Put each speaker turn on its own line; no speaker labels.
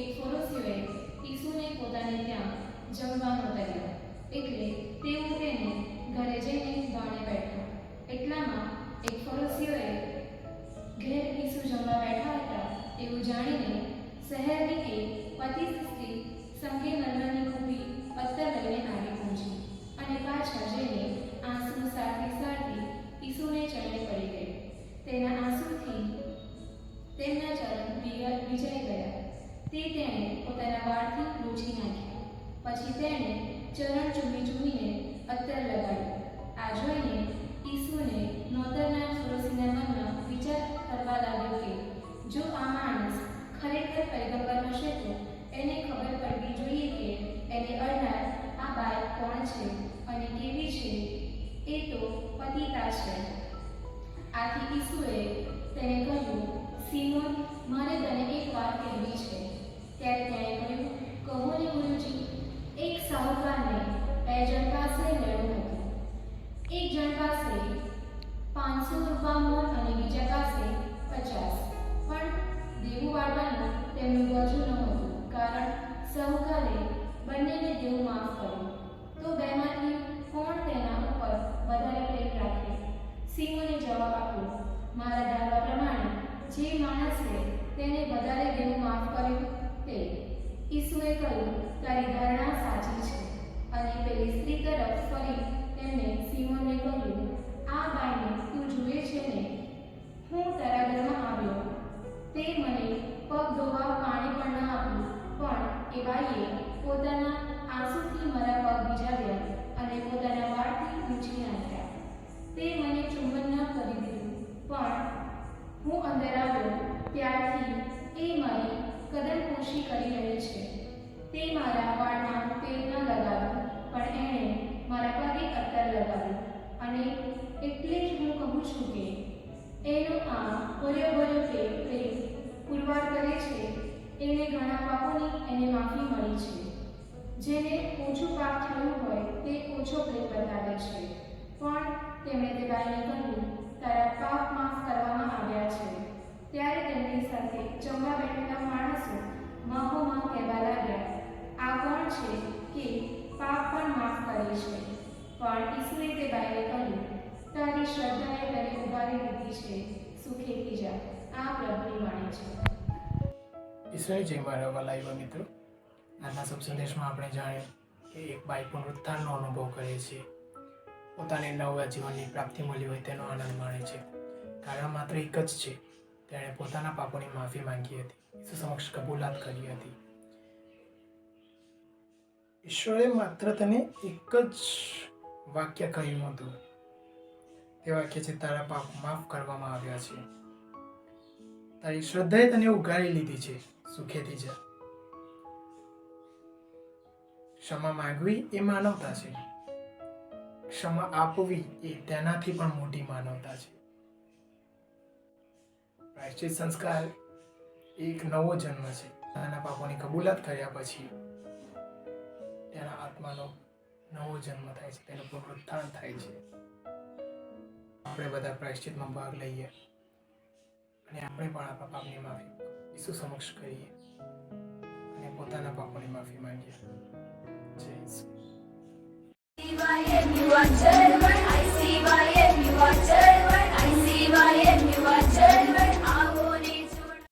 એક ફરોશીઓએ ઈસુને પોતાને ત્યાં જમવાનો કર્યો એટલે તેઓ તેને ઘરે જઈને ભાણે બેઠો. એટલામાં એક ફરોશીઓએ ઘેર ઈસુ જમવા બેઠા હતા, એવું જાણીને શહેરની લૂછી નાખ્યા પછી તેણે ચરણ ચૂમી ચૂમીને અત્તર લગાડ્યું. આ જોઈને ઈસુને નોતરના ફરોશીના મનમાં વિચાર કરવા લાગ્યો કે, જો આ માણસ ખરેખર પૈગંબર હશે તો એને ખબર પડવી જોઈએ કે એને અડનાર આ બાળક કોણ છે અને કેવી છે, એ તો પતિતા છે. આથી ઈસુએ તેને કહ્યું, સિમોન મારે તને એક વાત કહેવી છે. ત્યારે તેણે કહ્યું કહો ને ગુરુજી એક બે જણ પાસે લેવું હતું. એક જણ પાસે પાંચસો રૂપિયા મોલ અને બીજા પાસે પચાસ. પણ દેવું વાળવાનું તેમનું ગજુ નહોતું કારણ સહુકારે બંનેને દેવું માફ કર્યું. તો બેમાંથી કોણ તેના ઉપર વધારે પ્રેમ રાખે? સિંહોને જવાબ આપ્યો, મારા ધારવા પ્રમાણે જે માણસે તેને વધારે દેવું માફ કર્યું તે ઈસુએ કહ્યું, તારી ધારણા સાચી છે. અને પેલી સ્ત્રી તરફ ફરી તેમણે સિમોનને કહ્યું, આ બાઈને તું જુએ છે ને? હું તારા ઘરમાં આવ્યો. તે મને પગ ધોવા પાણી પણ ન આપ્યું, પણ એ બાઈએ પોતાના આંસુથી મારા પગ ભીજાવ્યા અને પોતાના વાળથી કદરપોશી કરી રહી છે. તે મારા વાળમાં તેલ ન લગાવ્યું પણ એણે મારા પગે અત્તર લગાવ્યું અને એટલે જ હું કહું છું કે એનો આ ભર્યો ભર્યો પ્રેમ પ્રેમ પુરવાર કરે છે. એને ઘણા પાપોની એને માફી મળી છે. જેને ઓછું પાપ થયું હોય તે ઓછો પ્રેમ બતાવે છે. પણ તેમણે તે બાઈને કહ્યું, તારા પાપ માફ કરવામાં આવ્યા છે. ત્યારે તેમની સાથે જમવા બેઠેલા માણસો મહોમાં કહેવા લાગ્યા આ કોણ છે? કે પાપ પણ માફ કરે છે. પણ ઈસુએ તે બાઈને કહ્યું, તારી શ્રદ્ધાએ તને ઉભારી દીધી છે. સુખેથી જા. આ પ્રભુની વાણી છે.
ઈશ્વરે જય મારા વાલા એવા મિત્રો. આજના સંદેશમાં આપણે જાણ્યું કે એક બાઈ પુનરુત્થાનનો અનુભવ કરે છે. પોતાને નવા જીવનની પ્રાપ્તિ મળી હોય તેનો આનંદ માણે છે. કારણ માત્ર એક જ છે. તેણે પોતાના પાપોની માફી માંગી હતી. ઈસુ સમક્ષ કબૂલાત કરી હતી. ઈશ્વરે માત્ર તને એક જ વાક્ય કહ્યું હતું. તે વાક્ય છે, તારા પાપ માફ કરવામાં આવ્યા છે. તારી શ્રદ્ધાએ તને ઉગાડી લીધી છે. સુખેથી જા. ક્ષમા માંગવી એ માનવતા છે. ક્ષમા આપવી એ તેનાથી પણ મોટી માનવતા છે. પ્રાયશ્ચિત સંસ્કાર એક નવો જન્મ છે. નાના પાપોની કબૂલાત કર્યા પછી તેના આત્માનો નવો જન્મ થાય છે. તેનું પુનરુત્થાન થાય છે. આપણે બધા પ્રાયશ્ચિતમાં ભાગ લઈએ અને આપણે પણ આપણા પાપની માફી ઈસુ સમક્ષ કરીએ અને પોતાના પાપોની માફી માંગીએ. જય ઈસુ.